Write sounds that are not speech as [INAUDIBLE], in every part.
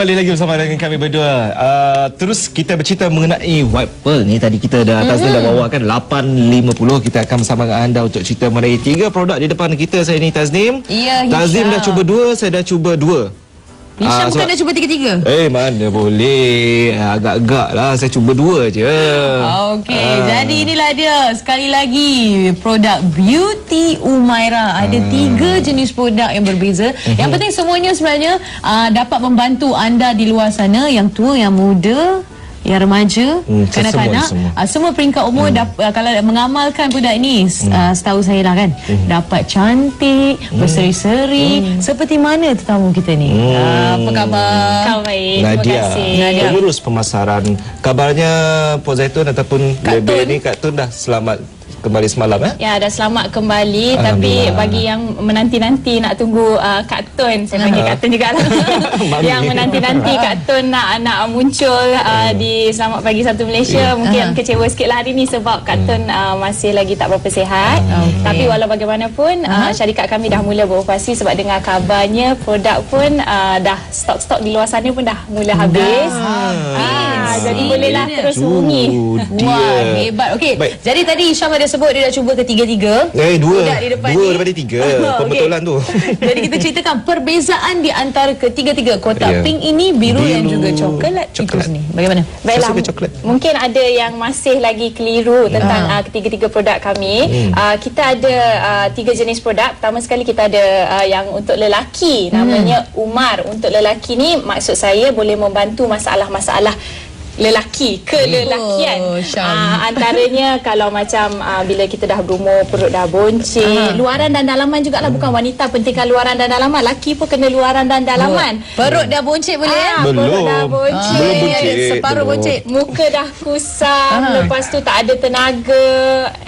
Kembali lagi bersama dengan kami berdua. Uh, terus kita bercerita mengenai wiper ni tadi kita dah atas mm-hmm. dah bawakan 8.50 kita akan bersama dengan anda untuk cerita mengenai tiga produk di depan kita saya ni Taznim. Ya, Taznim dah cuba dua, saya dah cuba dua. Hisham Ah, bukan dah cuba tiga-tiga? Eh mana boleh Agak-agak lah Saya cuba dua je Okey, Ah. jadi inilah dia sekali lagi produk Beauty Umaira. Ada Hmm. tiga jenis produk yang berbeza. Mhm. Yang penting semuanya sebenarnya uh, dapat membantu anda di luar sana yang tua, yang muda, yang remaja, Hmm, kanak-kanak, semua, semua. uh, semua peringkat umur Hmm. dap- uh, kalau mengamalkan produk ini uh, setahu saya lah kan Hmm. dapat cantik, berseri-seri seperti mana tetamu kita ni. Ah, apa khabar? Kau baik, terima kasih. Nadia. pengurus pemasaran. Kabarnya Puan Zaitun ataupun Kak Bebe Tun. ni Kak Tun dah selamat kembali semalam eh? Ya, dah selamat kembali tapi bagi yang menanti-nanti nak tunggu uh, Kak Tun, saya panggil Kak Tun jugalah. [LAUGHS] Mami. [LAUGHS] yang menanti-nanti Kak Tun nak nak muncul uh, di Selamat Pagi Satu Malaysia mungkin Ah. kecewa sikit lah hari ni sebab Kak Tun uh, masih lagi tak berapa sihat. Okey. Tapi walau bagaimanapun uh, syarikat kami dah mula beroperasi sebab dengar kabarnya produk pun uh, dah stok-stok di luar sana pun dah mula habis. Ah, jadi Ini bolehlah dia. terus hubungi. Wah, hebat. Okey. Jadi tadi Syam ada sebut dia dah cuba ketiga-tiga. Eh dua Produk di depan Dua ni. daripada tiga. [LAUGHS] Pembetulan tu [LAUGHS] Jadi kita ceritakan perbezaan di antara ketiga-tiga kotak Ya. pink ini biru, dan Biru, juga coklat. coklat. Ni. Bagaimana? Baiklah, Saya suka coklat. mungkin ada yang masih lagi keliru tentang Ah. uh, ketiga-tiga produk kami. Hmm. Uh, kita ada uh, tiga jenis produk. Pertama sekali kita ada uh, yang untuk lelaki, namanya Umar. Untuk lelaki ni maksud saya boleh membantu masalah-masalah lelaki kelelakian Oh, Syam. Ah, antaranya [LAUGHS] kalau macam uh, bila kita dah berumur perut dah bonceng Ah. luaran dan dalaman jugalah bukan wanita pentingkan luaran dan dalaman lelaki pun kena luaran dan dalaman Perut dah boncik boleh eh? Ah, perut Belum. dah bonceng. Belum boncik. Separuh Belum. boncik. Muka dah kusam Ah. Lepas tu tak ada tenaga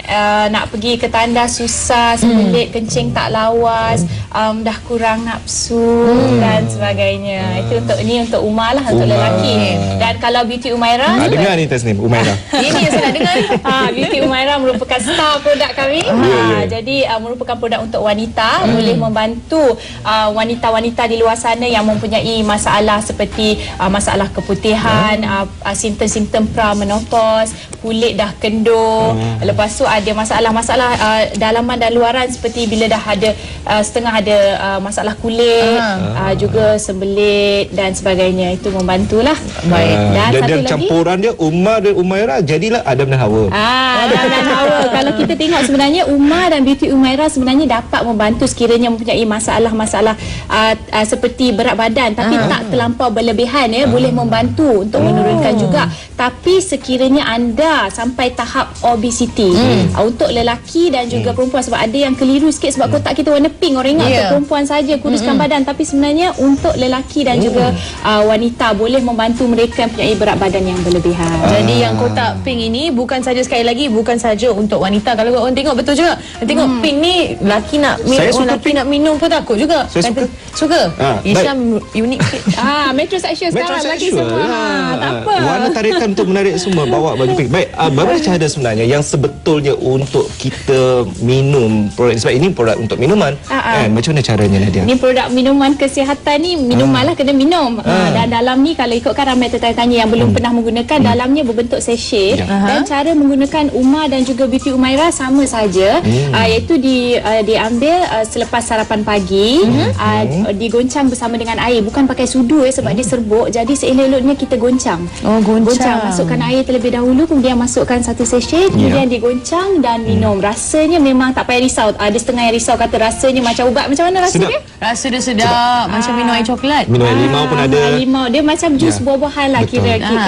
uh, Nak pergi ke tandas susah Sembelit kencing tak lawas um, Dah kurang nafsu Dan sebagainya Itu untuk ni untuk Umar lah Untuk Umar. lelaki Dan kalau Beauty Umaira ah, Dengar ni Tasnim Umaira [LAUGHS] Ini yang saya nak dengar ni. [LAUGHS] Ah, Beauty Umaira merupakan star produk kami. ya, Ah, ya. Jadi uh, merupakan produk untuk wanita, boleh membantu uh, wanita-wanita di luar sana yang mempunyai masalah seperti uh, masalah keputihan, uh, uh, simptom-simptom pramenopause, kulit dah kendur. Lepas tu ada masalah-masalah uh, dalaman dan luaran seperti bila dah ada uh, setengah ada uh, masalah kulit, Ah. uh, juga sembelit dan sebagainya. Itu membantulah. Baik. Dan, dan, satu dan lagi campuran dia Umar dan Umaira Jadilah Adam dan Hawa Ah, Adam dan Hawa. [LAUGHS] Kalau kita tengok sebenarnya Umar dan Beauty Umaira sebenarnya dapat membantu sekiranya mempunyai masalah-masalah uh, uh, seperti berat badan tapi Ah. tak terlampau berlebihan ya, boleh membantu untuk Oh. menurunkan juga. Tapi sekiranya anda sampai tahap obesity Hmm. uh, untuk lelaki dan juga perempuan sebab ada yang keliru sikit sebab kotak kita warna pink orang ingat Yeah. untuk perempuan saja kuruskan badan tapi sebenarnya untuk lelaki dan juga uh, wanita boleh membantu mereka yang mempunyai berat badan yang berlebihan. Jadi yang kotak pink ini bukan saja sekali lagi bukan saja untuk wanita. Kalau orang tengok betul juga. Tengok pink ni laki nak minum, Saya orang laki nak minum pun takut juga. Saya suka. Suka? Ah, Isham unik sikit. [LAUGHS] Ah, metrosexual sekarang lagi semua. Ha, tak apa. Warna tarikan untuk menarik semua bawa baju pink. Baik, uh, berapa cara sebenarnya yang sebetulnya untuk kita minum produk sebab ini produk untuk minuman. Ah, ah. Kan macam mana caranya Nadia? Ni produk minuman kesihatan ni minuman lah kena minum. Ah. Ha, dan dalam ni kalau ikutkan ramai tertanya yang belum pernah menggunakan dalamnya berbentuk sachet Ya. dan cara menggunakan Umar dan juga Beauty Umaira sama saja uh, iaitu di uh, diambil uh, selepas sarapan pagi uh, digoncang bersama dengan air bukan pakai sudu eh sebab dia serbuk jadi seelok-eloknya kita goncang. Oh, goncang. masukkan air terlebih dahulu kemudian masukkan satu sachet kemudian digoncang dan minum. Rasanya memang tak payah risau. Ada setengah yang risau kata rasanya macam ubat. Macam mana Sedap. rasanya? Rasa dia sedap macam minum air coklat. Minum air limau pun ada. Ah, Limau dia macam jus Ya. buah-buahan lah Betul.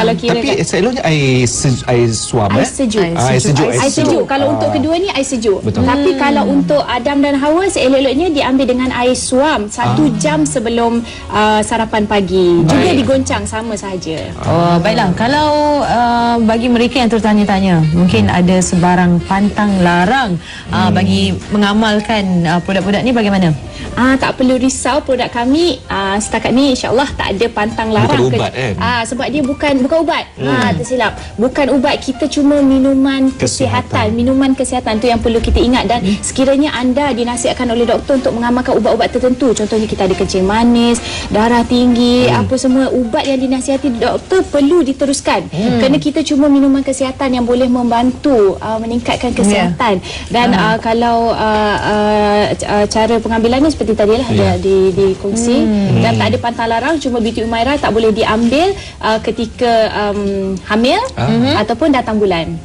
Ah. kalau kira Tapi selolnya air se- air suam air eh? sejuk. Ah, air sejuk. Air sejuk. Kalau untuk kedua ni air sejuk. Betul. Tapi kalau untuk Adam dan Hawa seelok-eloknya diambil dengan air suam satu jam sebelum uh, sarapan pagi. Juga Baik. digoncang sama saja. Oh, baiklah. Kalau uh, bagi mereka yang tertanya-tanya, mungkin ada sebarang pantang larang uh, bagi mengamalkan uh, produk-produk ni bagaimana? Ah tak perlu risau produk kami ah setakat ni insyaallah tak ada pantang larang Bukan ubat, kan? Ah sebab dia bukan bukan ubat. Hmm. Ah tersilap. Bukan ubat kita cuma minuman kesihatan. Kesihatan. Minuman kesihatan tu yang perlu kita ingat dan hmm. sekiranya anda dinasihatkan oleh doktor untuk mengamalkan ubat-ubat tertentu contohnya kita ada kencing manis, darah tinggi, hmm. apa semua ubat yang dinasihati doktor perlu diteruskan. Hmm. Kerana kita cuma minuman kesihatan yang boleh membantu uh, meningkatkan kesihatan. Dan uh, kalau uh, uh, c- uh, cara pengambilannya seperti tadi lah Ya. yeah. di dikongsi hmm. dan tak ada pantang larang cuma BT Umaira tak boleh diambil uh, ketika um, hamil Ah. ataupun datang bulan.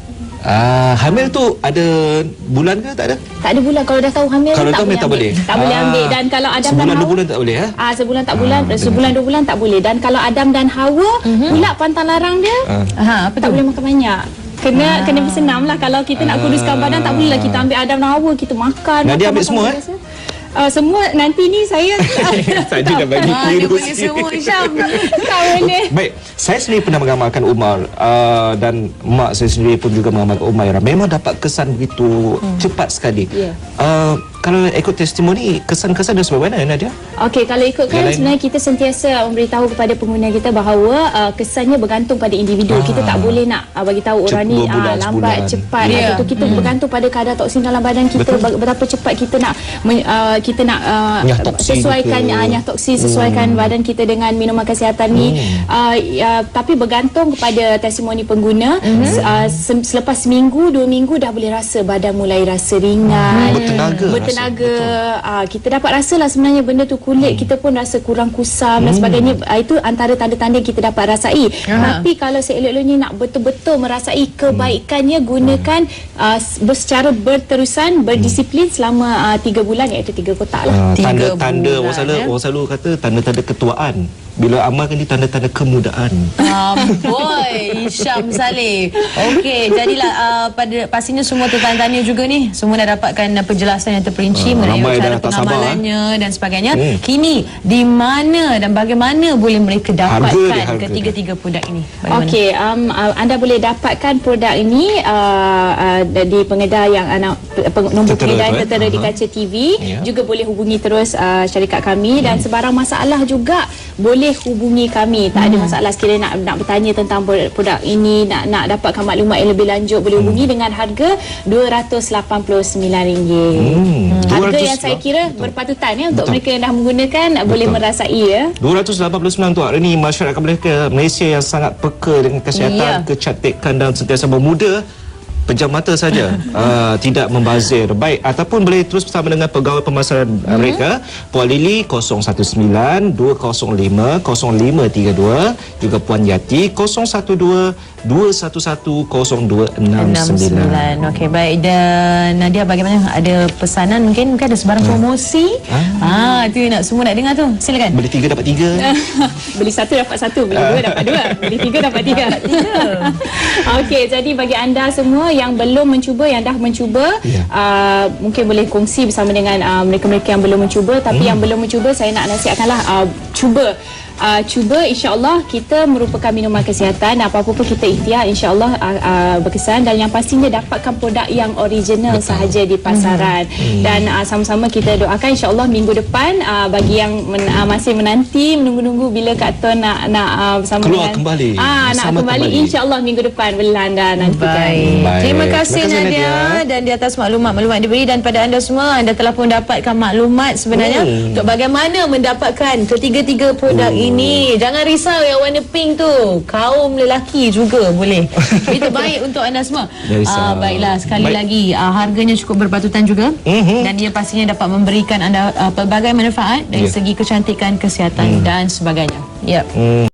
Ah, hamil tu ada bulan ke tak ada? Tak ada bulan kalau dah tahu hamil Kalau tak tahu boleh tak boleh. Tak boleh Ah. ambil dan kalau Adam Sebulan dan dua Hawa bulan tak boleh ha? Ah sebulan tak bulan, Ah, sebulan dua bulan tak boleh dan kalau Adam dan Hawa pula pantang larang dia Ah. Ha, apa tak tu? boleh makan banyak. Kena kena bersenam lah kalau kita nak kuruskan badan tak boleh lah kita ambil Adam dan Hawa kita makan. Nadia makan, ambil makan, semua, eh? biasa. Uh, semua nanti ni saya [LAUGHS] Saja dah bagi Ha, dia punya semua Syam. [LAUGHS] tak boleh. Baik, saya sendiri pernah mengamalkan Umar uh, dan mak saya sendiri pun juga mengamalkan Umairah. Memang dapat kesan begitu hmm. cepat sekali. Ya. Uh, kalau ikut testimoni, kesan-kesan dia sebab mana Nadia? Okey, kalau ikutkan Yang lain? sebenarnya kita sentiasa memberitahu kepada pengguna kita bahawa uh, kesannya bergantung pada individu. Ah. Kita tak boleh nak uh, bagi tahu orang Cep- ni dua bulan, uh, lambat, sebulan. cepat Ya. yeah. atau tu kita hmm. bergantung pada kadar toksin dalam badan kita Betul. Berapa cepat kita nak uh, kita nak uh, sesuaikan uh, nyah toksin sesuaikan hmm. badan kita dengan minuman kesihatan ni. Hmm. Uh, uh, tapi bergantung kepada testimoni pengguna. Hmm. Uh, se- selepas seminggu, dua minggu dah boleh rasa badan mulai rasa ringan. Bertenaga rasa. Bertenaga. Betul. Ah, kita dapat rasa lah sebenarnya benda tu kulit Hmm. kita pun rasa kurang kusam dan sebagainya. Ah, itu antara tanda-tanda yang kita dapat rasai. Aha. Tapi kalau seelok-eloknya nak betul-betul merasai kebaikannya gunakan ah, s- ber- secara berterusan berdisiplin selama ah, tiga bulan iaitu tiga kotak lah. Uh, Tiga tanda-tanda bulan, orang selalu, eh. orang selalu kata tanda-tanda ketuaan. Bila amalkan ni tanda-tanda kemudaan. Amboi, Syam Saleh. Okey, jadilah uh, pada pastinya semua tertanya-tanya juga ni. Semua dah dapatkan uh, penjelasan yang terperinci Ah, mengenai cara dah tak sabar, pengamalannya dan sebagainya. Hmm. Kini di mana dan bagaimana boleh mereka Harga dapatkan dia, harga ketiga-tiga produk ini? Bagaimana? Okey, um, uh, anda boleh dapatkan produk ini uh, uh, di pengedai yang anak peng, nombor tu, eh? tertera di kaca TV. Ya. Juga boleh hubungi terus uh, syarikat kami dan sebarang masalah juga boleh hubungi kami. Tak ada masalah sekiranya nak nak bertanya tentang produk, ini, nak nak dapatkan maklumat yang lebih lanjut boleh hubungi dengan harga RM289. Hmm, Harga 200 yang saya kira berpatutan ya untuk Betul. mereka yang dah menggunakan boleh merasai ya. 289 tu hari ni masyarakat Malaysia, Malaysia yang sangat peka dengan kesihatan, Ya. kecantikan dan sentiasa bermuda pejam mata saja. Uh, [LAUGHS] tidak membazir. Baik ataupun boleh terus bersama dengan pegawai pemasaran uh, mereka. Puan Lili 019 205 0532 juga Puan Yati 012 211 0269 Okey baik. Dan Nadia bagaimana? Ada pesanan mungkin? Mungkin ada sebarang promosi? Ah. Tu nak semua nak dengar tu. Silakan. Beli tiga dapat tiga. [LAUGHS] Beli satu dapat satu, beli dua dapat dua, beli tiga dapat tiga. [LAUGHS] Okey, jadi bagi anda semua yang belum mencuba, yang dah mencuba, Ya. uh, mungkin boleh kongsi bersama dengan uh, mereka-mereka yang belum mencuba. Tapi yang belum mencuba, saya nak nasihatkanlah uh, cuba. Uh, cuba insyaAllah kita merupakan minuman kesihatan apa-apa pun kita ikhtiar insyaAllah uh, uh, berkesan dan yang pastinya dapatkan produk yang original sahaja di pasaran dan uh, sama-sama kita doakan insyaAllah minggu depan uh, bagi yang men, uh, masih menanti menunggu-nunggu bila Kak Ton nak, nak uh, bersama Keluar dengan kembali. ah, nak kembali, kembali. insyaAllah minggu depan bila anda nantikan Baik. Baik. Terima kasih Terima kasih, Nadia. Nadia. dan di atas maklumat-maklumat diberi dan pada anda semua anda telah pun dapatkan maklumat sebenarnya Hmm. untuk bagaimana mendapatkan ketiga-tiga produk ini. Jangan risau yang warna pink tu. Kaum lelaki juga boleh. [LAUGHS] Itu baik untuk anda semua. Ah, baiklah sekali Baik. lagi ah, harganya cukup berpatutan juga Mhm. dan dia pastinya dapat memberikan anda ah, pelbagai manfaat dari Ya. segi kecantikan, kesihatan dan sebagainya. Ya. Hmm.